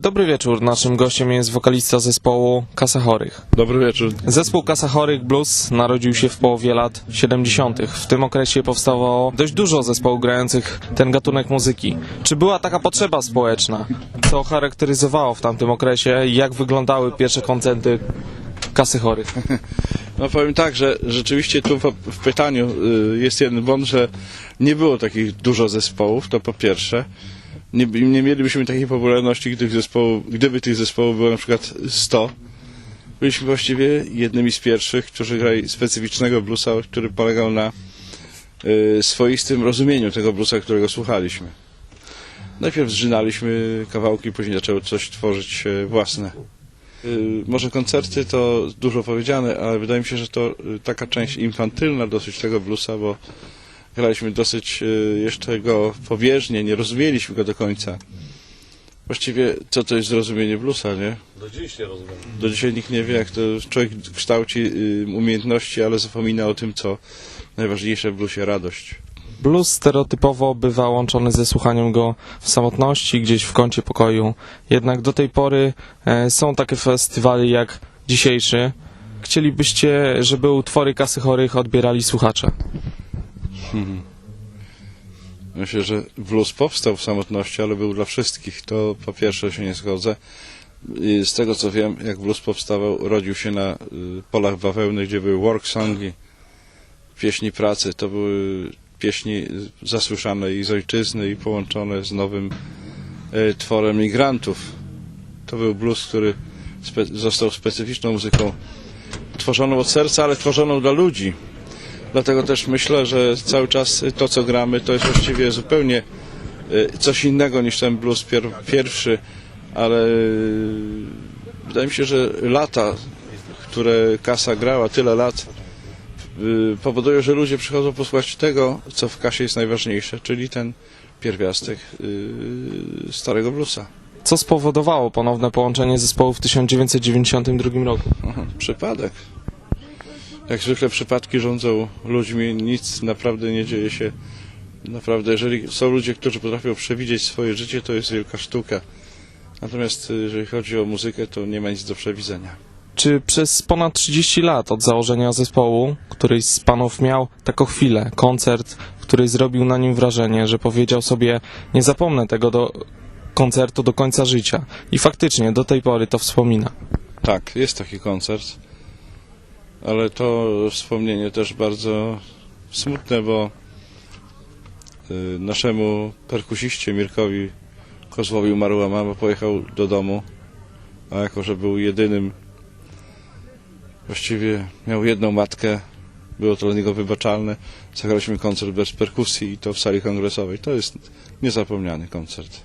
Dobry wieczór. Naszym gościem jest wokalista zespołu Kasa Chorych. Dobry wieczór. Zespół Kasa Chorych Blues narodził się w połowie lat 70. W tym okresie powstało dość dużo zespołów grających ten gatunek muzyki. Czy była taka potrzeba społeczna? Co charakteryzowało w tamtym okresie i jak wyglądały pierwsze koncerty Kasy Chorych? No powiem tak, że rzeczywiście tu w, w pytaniu y, jest jeden błąd, że nie było takich dużo zespołów, to po pierwsze. Nie, nie mielibyśmy takiej popularności, gdyby, zespołu, gdyby tych zespołów było na przykład 100. Byliśmy właściwie jednymi z pierwszych, którzy grali specyficznego bluesa, który polegał na y, swoistym rozumieniu tego bluesa, którego słuchaliśmy. Najpierw zżynaliśmy kawałki, później zaczęły coś tworzyć e, własne. Y, Może koncerty to dużo powiedziane, ale wydaje mi się, że to y, taka część infantylna dosyć tego bluesa, bo graliśmy dosyć y, jeszcze go pobieżnie, nie rozumieliśmy go do końca. Właściwie co to jest zrozumienie bluesa, nie? Do dziś nie rozumiem. Do dzisiaj nikt nie wie, jak to człowiek kształci y, umiejętności, ale zapomina o tym, co najważniejsze w bluesie radość. Blues stereotypowo bywa łączony ze słuchaniem go w samotności, gdzieś w kącie pokoju. Jednak do tej pory e, są takie festiwale jak dzisiejszy. Chcielibyście, żeby utwory Kasy Chorych odbierali słuchacze. Myślę, że blues powstał w samotności, ale był dla wszystkich. To po pierwsze się nie zgodzę. I Z tego co wiem, jak blues powstawał, rodził się na y, polach bawełny, gdzie były work songi, pieśni pracy. To były pieśni zasłyszane i z ojczyzny, i połączone z nowym y, tworem migrantów. To był blues, który spe został specyficzną muzyką, tworzoną od serca, ale tworzoną dla ludzi. Dlatego też myślę, że cały czas to, co gramy, to jest właściwie zupełnie y, coś innego niż ten blues pier pierwszy, ale y, wydaje mi się, że lata, które Kasa grała, tyle lat, y, powodują, że ludzie przychodzą posłuchać tego, co w Kasie jest najważniejsze, czyli ten pierwiastek starego bluesa. Co spowodowało ponowne połączenie zespołu w 1992 roku? Aha, Przypadek. Jak zwykle przypadki rządzą ludźmi, nic naprawdę nie dzieje się. Naprawdę, jeżeli są ludzie, którzy potrafią przewidzieć swoje życie, to jest wielka sztuka. Natomiast y, jeżeli chodzi o muzykę, to nie ma nic do przewidzenia. Czy przez ponad 30 lat od założenia zespołu któryś z panów miał taką chwilę, koncert, który zrobił na nim wrażenie, że powiedział sobie, nie zapomnę tego do koncertu do końca życia. I faktycznie do tej pory to wspomina. Tak, jest taki koncert, ale to wspomnienie też bardzo smutne, bo y, naszemu perkusiście Mirkowi Kozłowi umarła mama, pojechał do domu, a jako, że był jedynym, właściwie miał jedną matkę, było to dla niego wybaczalne, zagraliśmy koncert bez perkusji i to w sali kongresowej. To jest niezapomniany koncert.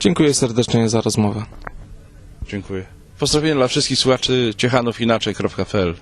Dziękuję serdecznie za rozmowę. Dziękuję. Pozdrowienia dla wszystkich słuchaczy ciechanów inaczej.pl